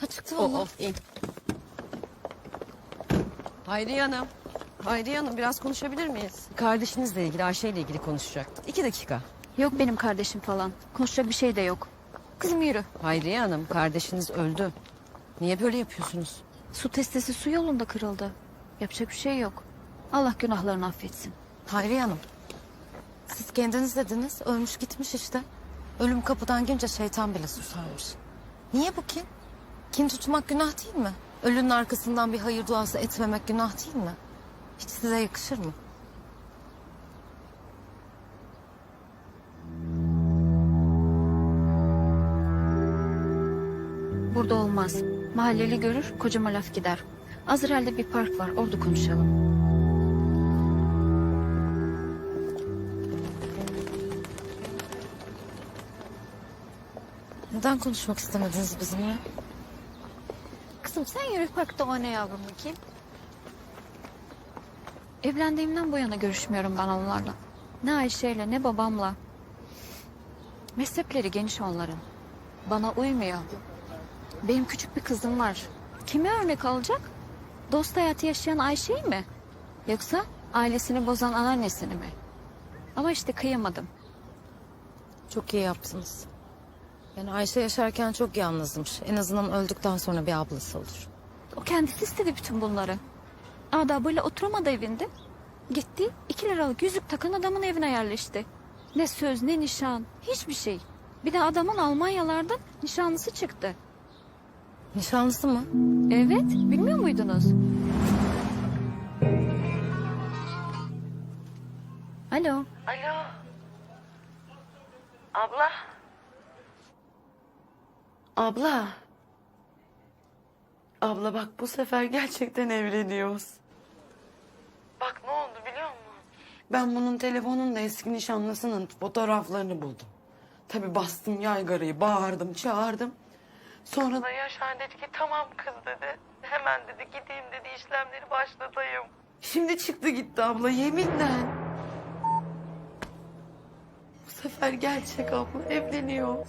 Ha çıktı valla. o, in. Hayriye Hanım. Hayriye Hanım biraz konuşabilir miyiz? Kardeşinizle ilgili Ayşe ile ilgili konuşacaktık. İki dakika. Yok benim kardeşim falan. Konuşacak bir şey de yok. Kızım yürü. Hayriye Hanım kardeşiniz öldü. Niye böyle yapıyorsunuz? Su testisi su yolunda kırıldı. Yapacak bir şey yok. Allah günahlarını affetsin. Hayriye Hanım. Siz kendiniz dediniz. Ölmüş gitmiş işte. Ölüm kapıdan girince şeytan bile susarmış. Niye bu kin? Kin tutmak günah değil mi? Ölünün arkasından bir hayır duası etmemek günah değil mi? Hiç size yakışır mı? Burada olmaz. Mahalleli görür, kocama laf gider. Azrail'de bir park var, orada konuşalım. Neden konuşmak istemediniz bizimle? Kızım sen yürü parkta oyna yavrum bakayım. Evlendiğimden bu yana görüşmüyorum ben onlarla. Ne Ayşe'yle ne babamla. Mezhepleri geniş onların. Bana uymuyor. Benim küçük bir kızım var. Kime örnek alacak? Dost hayatı yaşayan Ayşe'yi mi? Yoksa ailesini bozan anneannesini mi? Ama işte kıyamadım. Çok iyi yaptınız. Yani Ayşe yaşarken çok yalnızmış. En azından öldükten sonra bir ablası olur. O kendisi istedi bütün bunları. Adabıyla oturamadı evinde. Gitti iki liralık yüzük takan adamın evine yerleşti. Ne söz ne nişan hiçbir şey. Bir de adamın Almanyalardan nişanlısı çıktı. Nişanlısı mı? Evet bilmiyor muydunuz? Alo. Alo. Abla. Abla. Abla bak bu sefer gerçekten evleniyoruz. Bak ne oldu biliyor musun? Ben bunun telefonunda eski nişanlısının fotoğraflarını buldum. Tabii bastım yaygarayı, bağırdım, çağırdım. Sonra da Yaşar dedi ki tamam kız dedi. Hemen dedi gideyim dedi işlemleri başlatayım. Şimdi çıktı gitti abla yeminle. Bu sefer gerçek abla evleniyoruz.